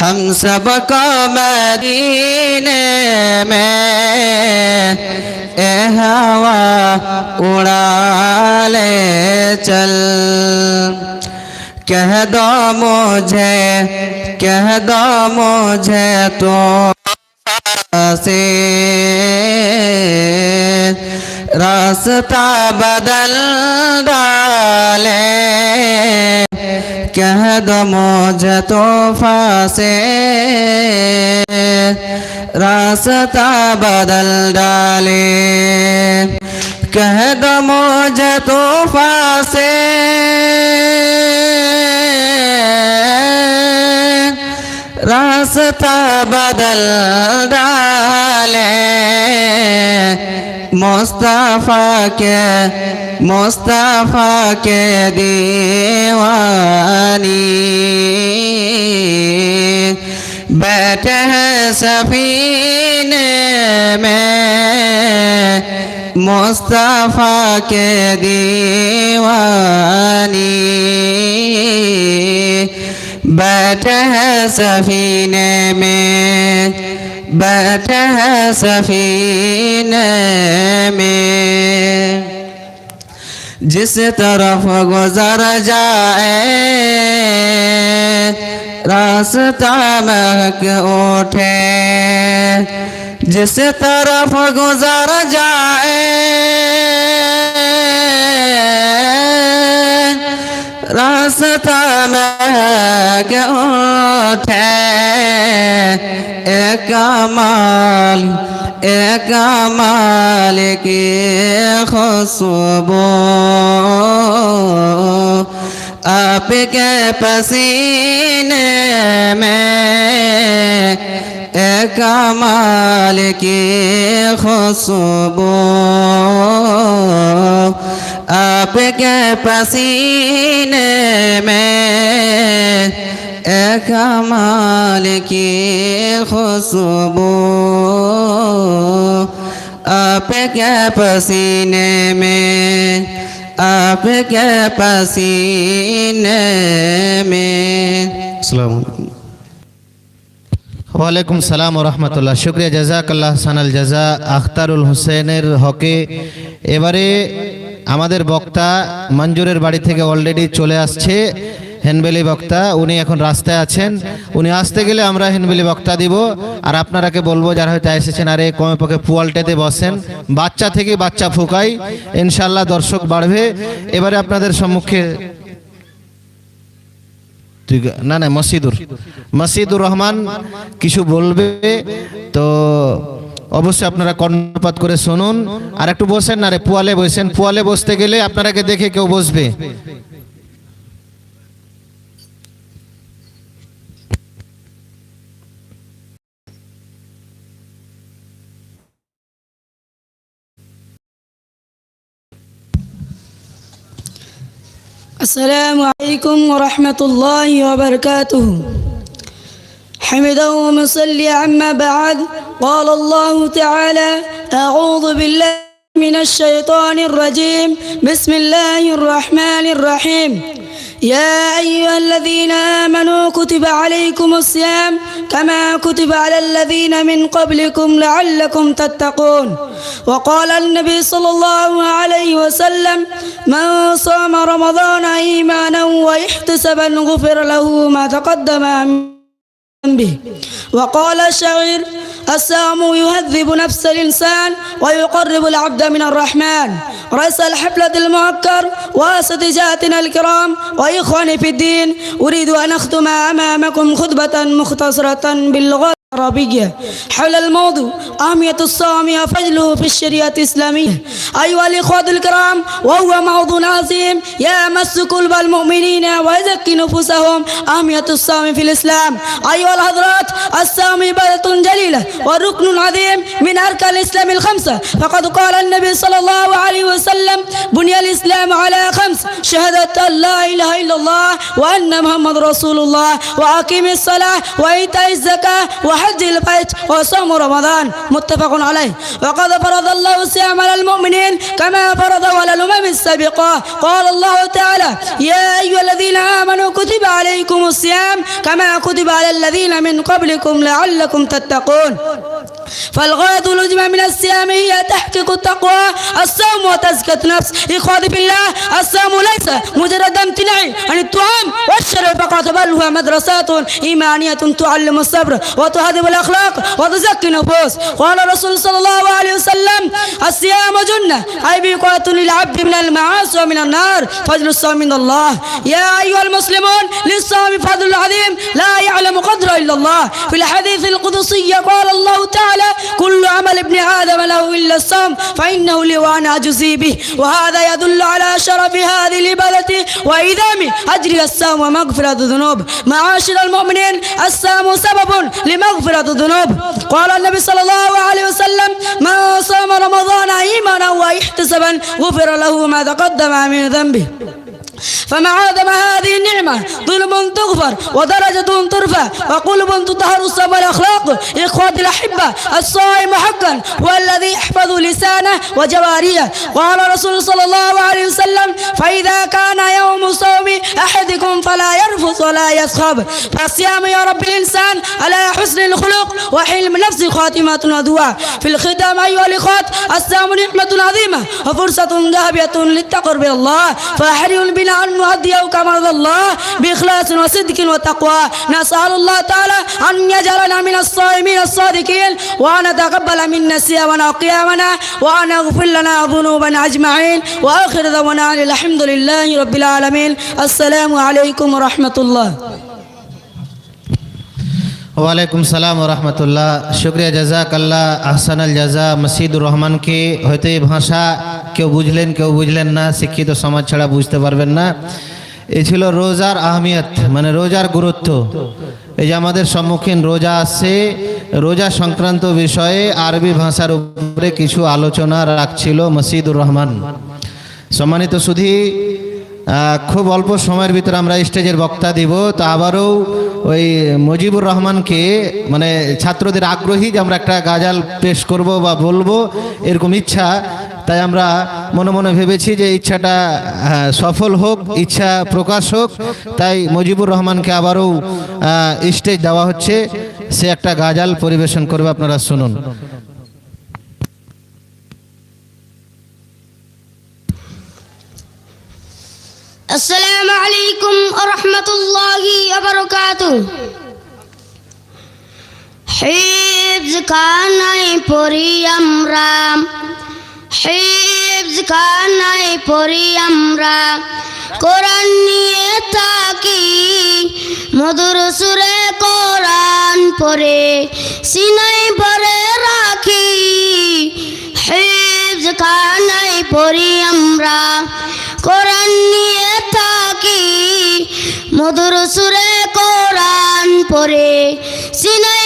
ہم سب کو مدینے میں اے ہوا اڑا لے چل۔ کہہ دو مجھے، کہہ دو مجھے تو سے۔ راستہ بدل ڈالے۔ کہہ دو مجھے توحفہ سے راستہ بدل ڈالے کہہ دو مجھے توحفہ سے बदल डाले मुस्तफ़ा के मुस्तफ़ा के दीवानी बैठे हैं सफीने में मुस्तफ़ा के दीवानी بیٹھے ہے سفینے میں بیٹھے ہے سفینے میں۔ جس طرف گزر جائے، راستہ مہک اٹھے۔ جس طرف گزر جائے रास्ता महक उठे एक कमाल एक कमाल की खुशबू आपके पसीने में کمال کی خوشبو آپ کے پسینے میں اے کمال کی خوشبو آپ کے پسینے میں آپ کے پسینے میں السلام علیکم ওয়ালাইকুম সালাম ও রহমতুল্লাহ। শুক্রিয়া, জাজাকাল্লাহ সানাল জাজা। আখতারুল হোসেনের হকে এবারে আমাদের বক্তা মঞ্জুরের বাড়ি থেকে অলরেডি চলে আসছে হেনবেলি বক্তা। উনি এখন রাস্তায় আছেন। উনি আসতে গেলে আমরা হেনবেলি বক্তা দিব। আর আপনারাকে বলব, যারা হয়তো এসেছেন, আরে কমে পক্ষে পুয়ালটেতে বসেন। বাচ্চা থেকে বাচ্চা ফুকাই। ইনশাল্লাহ দর্শক বাড়বে। এবারে আপনাদের সম্মুখে না না, মসজিদুর। মসিদুর রহমান কিছু বলবে? তো অবশ্যই আপনারা কর্ণপাত করে শুনুন। আর একটু বসেন না রে, পোয়ালে বসেন। পোয়ালে বসতে গেলে আপনারাকে দেখে কেউ বসবে। السلام عليكم ورحمة الله وبركاته. حمدا ومصلي عما بعد. قال الله تعالى أعوذ بالله من الشيطان الرجيم. بسم الله الرحمن الرحيم. يا أيها الذين آمنوا كتب عليكم الصيام كما كتب على الذين من قبلكم لعلكم تتقون. وقال النبي صلى الله عليه وسلم من صام رمضان إيمانا واحتسبا غفر له ما تقدم به. وقال الشاعر السام يهذب نفس الإنسان ويقرب العبد من الرحمن. رئيس الحفلة المعكر واساتذتنا الكرام وإخواني في الدين أريد أن أختم أمامكم خطبة مختصرة باللغة العربية حول الموضوع أهمية الصوم وفضله في الشريعة الإسلامية. أيها الإخوة الكرام وهو موضوع عظيم يمس قلب المؤمنين ويزكي نفوسهم. أهمية الصوم في الإسلام. أيها الحضرات الصوم عبادة جليلة وركن عظيم من أركان الإسلام الخمسة. فقد قال النبي صلى الله عليه وسلم بني الإسلام على خمس شهادة أن لا إله إلا الله وأن محمد رسول الله وأقيم الصلاة وإيتاء الزكاة وحج البيت وصوم رمضان متفق عليه. وقد فرض الله الصيام على المؤمنين كما فرض على الأمم السابقة. قال الله تعالى يا أيها الذين آمنوا كتب عليكم الصيام كما كتب على الذين من قبلكم لعلكم تتقون. فالغاية العظمى من الصيام هي تحقيق التقوى. الصوم وتزكية نفس إخواني في الله الصوم ليس مجرد امتناع عن الطعام والشرب فقط بل هو مدرسات إيمانية تعلم الصبر وتهذب الأخلاق وتزكي النفوس. قال الرسول صلى الله عليه وسلم الصيام جنة. أي بقوة للعبد من المعاصي ومن النار. فضل الصوم من الله. يا أيها المسلمون للصوم فضل عظيم. لا يعلم قدره إلا الله. في الحديث القدسي قال الله تعالى كل عمل ابن آدم له إلا الصوم فإنه لي وأنا أجزي به. وهذا يدل على شرف هذه العبادة وإذام أجر الصوم ومغفرة الذنوب. معاشر المؤمنين الصوم سبب لمغفرة الذنوب. قال النبي صلى الله عليه وسلم من صام رمضان إيمانا واحتسابا غفر له ما تقدم من ذنبه. فمع عدم هذه النعمة. ظلم تغفر ودرجة ترفع. وقلب تطهر الصوم والأخلاق. إخواتي الأحبة الصائم حقا. هو الذي يحفظ لسانه وجواريه قال رسول صلى الله عليه وسلم فإذا كان يوم صوم أحدكم فلا يرفث ولا يسخب. فالصيام يا رب الإنسان على حسن الخلق وحلم نفس خاتمة ودعاء في الختام أيها الإخوات الصيام نعمة عظيمة. وفرصة ذهبية للتقرب إلى الله. فحري بنا أن نؤديه كما رضى الله بإخلاص وصدق وتقوى. نسأل الله تعالى أن يجعلنا من الصائمين الصادقين وأن يتقبل منا صيامنا وقيامنا وأن يغفر لنا ذنوبنا أجمعين. وآخر دعوانا الحمد لله رب العالمين. السلام عليكم ورحمة الله. ওয়ালাইকুম সালাম রহমতুল্লাহ। শুক্রিয়া জাজাক আল্লাহ আহসানাল জাজা মসিদুর রহমানকে হয়তো এই ভাষা, কেউ বুঝলেন কেউ বুঝলেন না, শিক্ষিত সমাজ ছাড়া বুঝতে পারবেন না। এ ছিল রোজার আহমিয়ত মানে রোজার গুরুত্ব। এই যে আমাদের সম্মুখীন রোজা আসছে রোজা সংক্রান্ত বিষয়ে আরবি ভাষার উপরে কিছু আলোচনা রাখছিল মসিদুর রহমান। সম্মানিত সুধী খুব অল্প সময়ের ভিতরে আমরা স্টেজের বক্তা দিব। তো আবারও ওই মুজিবুর রহমানকে মানে ছাত্রদের আগ্রহী যে আমরা একটা গাজাল পেশ করব বা বলব, এরকম ইচ্ছা। তাই আমরা মনে মনে ভেবেছি যে ইচ্ছাটা সফল হোক, ইচ্ছা প্রকাশ হোক। তাই মুজিবুর রহমানকে আবারও স্টেজ দেওয়া হচ্ছে। সে একটা গাজাল পরিবেশন করবে, আপনারা শুনুন। আসসালামু আলাইকুম রহমতুল্লাহি বারকাতু হিফজ খানায় পড়ি আমরা। হিফজ খানায় পড়ি আমরা। কোরআন নিয়ে থাকি, মধুর সুরে কোরআন পড়ে সিনাই পরে রাখি। হিফজ খানায় পড়ি আমরা। কোরআন নিয়ে মধুর সুরে কোরআন পরে সিনাই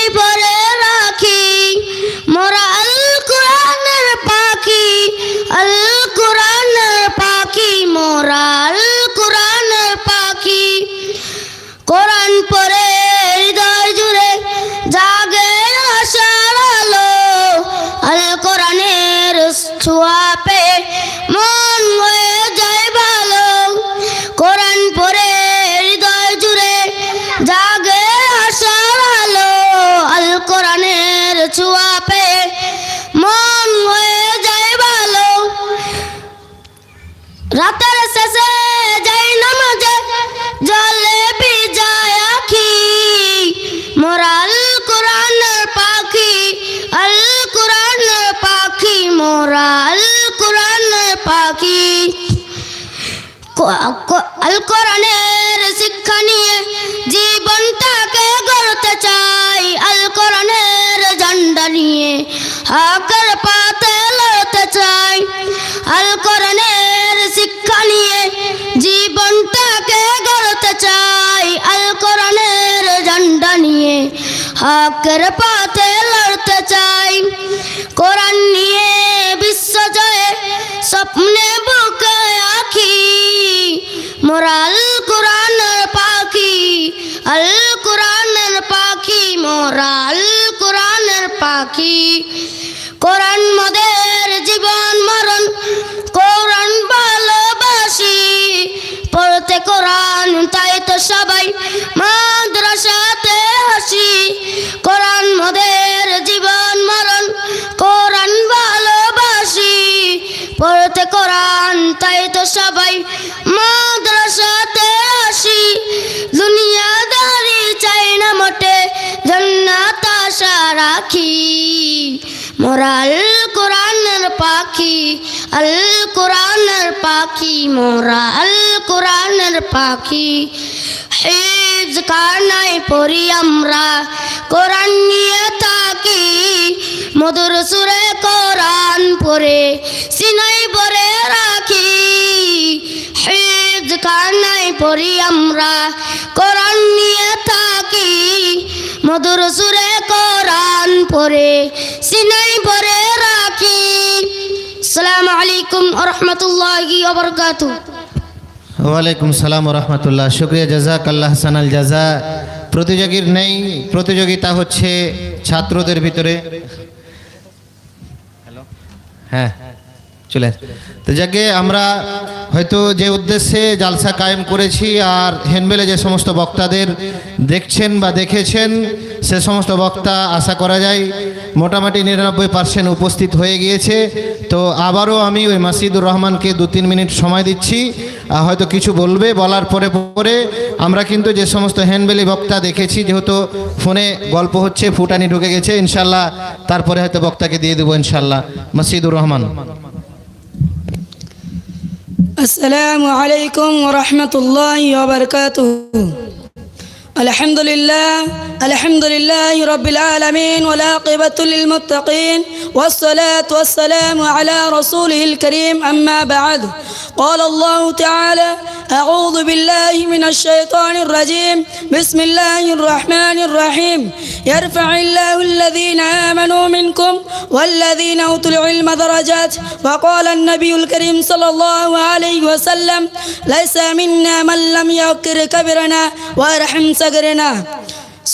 রাতের যাই নামাজে পাখি, আল কোরআনের পাখি, মোরাল কোরআনের পাখি। আল কোরআনের শিক্ষা নিয়ে জীবনটাকে গড়তে চাই। আল কোরআনের ঝান্ডা নিয়ে হকের পাতে লড়তে চাই। আল হকের পাতে লড়তে চাই। কোরআন নিয়ে বিশ্ব জয়ে স্বপ্নে বুকে আখি মোরা আল কোরআনের পাখি, আল কোরআনের পাখি মোরা আল পাখি। কোরআন মদের জীবন মরণ, কোরআন ভালোবাসি। পড়তে কোরআন, তাই তো সবাই মাদ্রাসাতে পড়তে তাই তো সবাই মাদ্রাসাতে আসি। দুনিয়াদারি চাই না মোটে, জন্নাত আশা রাখি। মোরা আল কোরআনের পাখি, আল কোরআনের পাখি মোরা আল কোরআনের পাখি। হিজ কানাই পড়ি আমরা, কোরআন নিয়ে থাকি। মধুর সুরে কোরআন পড়ে, সিনাই পড়ি আমরা। কোরআন নিয়ে থাকি, মধুর সুরে কোরআন পড়ে, সিনাই পরে রাখি। আসসালামু আলাইকুম রহমতুল্লাহি ওবরকাতু ওয়ালাইকুম সালাম রহমতুল্লাহ। শুক্রিয়া জাজাক আল্লাহ সানাল জাজা। প্রতিযোগীর নেই, প্রতিযোগিতা হচ্ছে ছাত্রদের ভিতরে। হ্যাঁ। চলে। তো যাকে আমরা হয়তো যে উদ্দেশ্যে জালসা কায়েম করেছি আর হেনবেলে যে সমস্ত বক্তাদের দেখছেন বা দেখেছেন, সে সমস্ত বক্তা আশা করা যায় মোটামুটি নিরানব্বই পার্সেন্ট উপস্থিত হয়ে গিয়েছে। তো আবারও আমি ওই মাসিদুর রহমানকে দু তিন মিনিট সময় দিচ্ছি। হয়তো কিছু বলবে, বলার পরে পরে আমরা কিন্তু যে সমস্ত হ্যান্ডবেলি বক্তা দেখেছি, যেহেতু ফোনে গল্প হচ্ছে, ফুটানি ঢুকে গেছে, ইনশাল্লাহ তারপরে হয়তো বক্তাকে দিয়ে দেবো ইনশাল্লাহ। মাসিদুর রহমান। السلام عليكم ورحمة الله وبركاته. الحمد لله الحمد لله رب العالمين والعاقبة للمتقين والصلاة والسلام على رسوله الكريم أما بعد. قال الله تعالى أعوذ بالله من الشيطان الرجيم. بسم الله الرحمن الرحيم. يرفع الله الذين آمنوا منكم والذين أوتوا العلم درجات. وقال النبي الكريم صلى الله عليه وسلم ليس منا من لم يذكر كبرنا ويرحم صغرنا.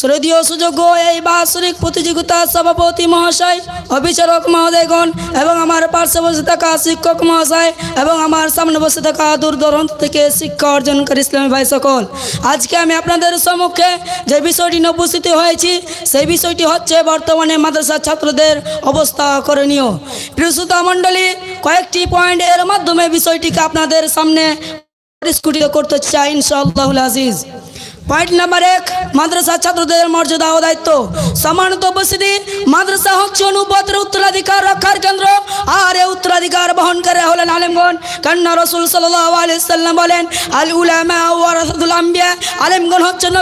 শ্রদ্ধীয় সুযোগ্য এই বাৎসরিক প্রতিযোগিতার সভাপতি মহাশয় অবিচারক মহোদয়গণ এবং আমার পার্শ্বে বসে থাকা শিক্ষক মহাশয় এবং আমার সামনে বসে থাকা দূর দূরান্ত থেকে শিক্ষা অর্জনকারী ইসলামী ভাই সকল। আজকে আমি আপনাদের সম্মুখে যে বিষয়টি নিয়ে উপস্থিত হয়েছি, সেই বিষয়টি হচ্ছে বর্তমানে মাদ্রাসার ছাত্রদের অবস্থা করণীয়। প্রিয়সুতা মণ্ডলী, কয়েকটি পয়েন্ট এর মাধ্যমে বিষয়টিকে আপনাদের সামনে পরিস্ফুটিত করতে চাই ইনশাআল্লাহুল আজিজ। পয়েন্ট নাম্বার এক মাদ্রাসা ছাত্রদের মর্যাদা ও দায়িত্ব। সম্মানিত উপস্থিতি, মাদ্রাসা হচ্ছে অনুপত্র উত্তরাধিকার রক্ষার কেন্দ্র। আর এ উত্তরাধিকার বহন করে হলেন আলেমগণ। কান্না রসুল সাল্লাম বলেন আল উলামা ওয়ারাসাতুল আম্বিয়া।